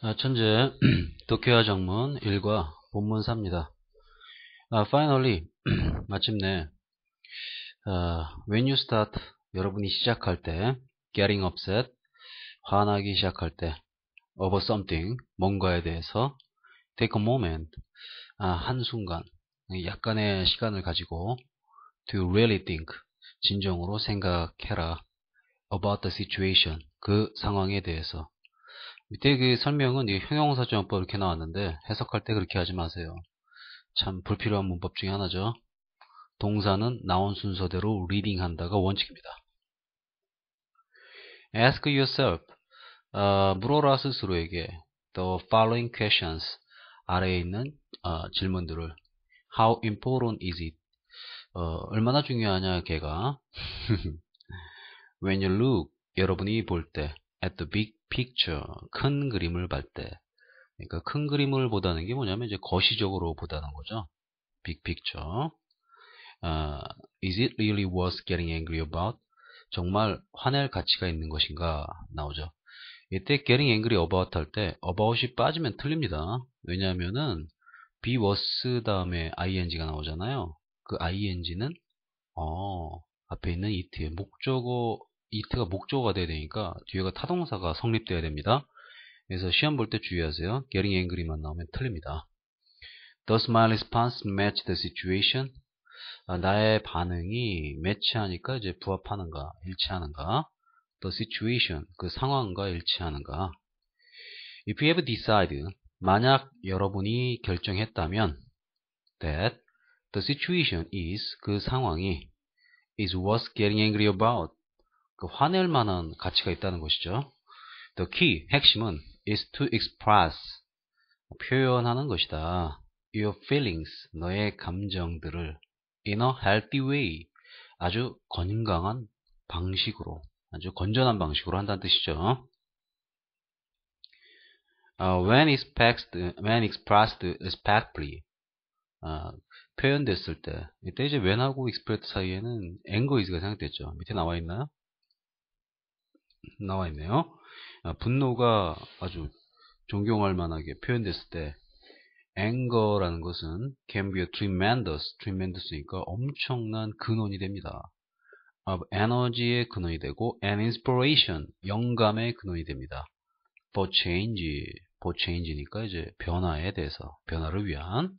아, 천재 도쿄화 정문 1과 본문 4입니다. 아, finally 마침내 아, when you start 여러분이 시작할 때 getting upset 화나기 시작할 때 over something 뭔가에 대해서 take a moment 아, 한순간 약간의 시간을 가지고 to really think 진정으로 생각해라 about the situation 그 상황에 대해서 밑에 그 설명은 이 형용사정법 이렇게 나왔는데 해석할 때 그렇게 하지 마세요. 참 불필요한 문법 중에 하나죠. 동사는 나온 순서대로 reading 한다가 원칙입니다. Ask yourself. 어, 물어라 스스로에게 the following questions 아래에 있는 어, 질문들을 How important is it? 어, 얼마나 중요하냐 걔가 When you look 여러분이 볼 때 at the big picture 큰 그림을 볼 때 그러니까 큰 그림을 보다는 게 뭐냐면 이제 거시적으로 보다는 거죠. big picture. Uh, is it really worth getting angry about? 정말 화낼 가치가 있는 것인가 나오죠. 이때 getting angry about 할 때 about이 빠지면 틀립니다. 왜냐하면은 be worse 다음에 ing가 나오잖아요. 그 ing는 어, 앞에 있는 it의 목적어 이트가 목적어가 돼야 되니까 뒤에가 타동사가 성립돼야 됩니다. 그래서 시험 볼 때 주의하세요. getting angry만 나오면 틀립니다. The smile response match the situation. 아, 나의 반응이 매치하니까 이제 부합하는가, 일치하는가. The situation, 그 상황과 일치하는가. If you have decided, 만약 여러분이 결정했다면 that the situation is, 그 상황이 is worth getting angry about. 그 화낼 만한 가치가 있다는 것이죠. The key, 핵심은 is to express, 표현하는 것이다. Your feelings, 너의 감정들을 in a healthy way, 아주 건강한 방식으로, 아주 건전한 방식으로 한다는 뜻이죠. Uh, when expressed, when expressed respectfully, uh, 표현됐을 때, 이때 이제 when하고 expressed 사이에는 anger is가 생각됐죠. 밑에 나와 있나요? 나와 있네요. 아, 분노가 아주 존경할 만하게 표현됐을 때 anger라는 것은 can be a tremendous, tremendous니까 엄청난 근원이 됩니다. of energy의 근원이 되고 and inspiration, 영감의 근원이 됩니다. for change, for change니까 이제 변화에 대해서, 변화를 위한